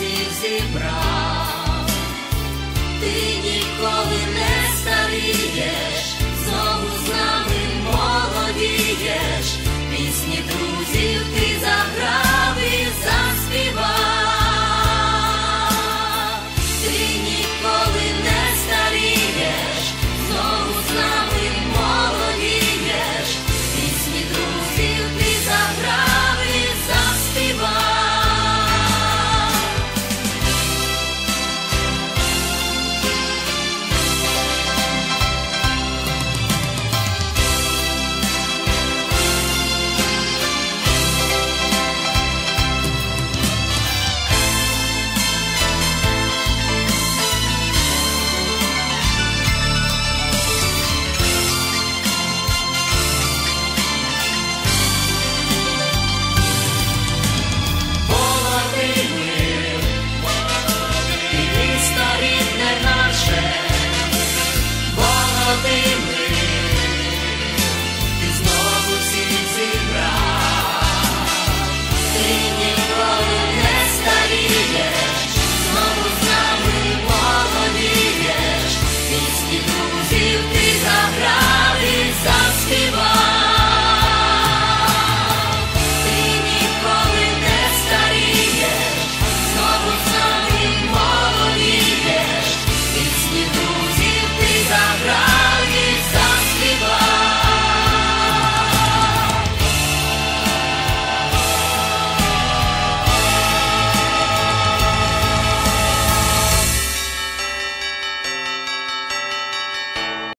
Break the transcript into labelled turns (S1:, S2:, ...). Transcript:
S1: всіх зібрав, ти ніколи не. love me.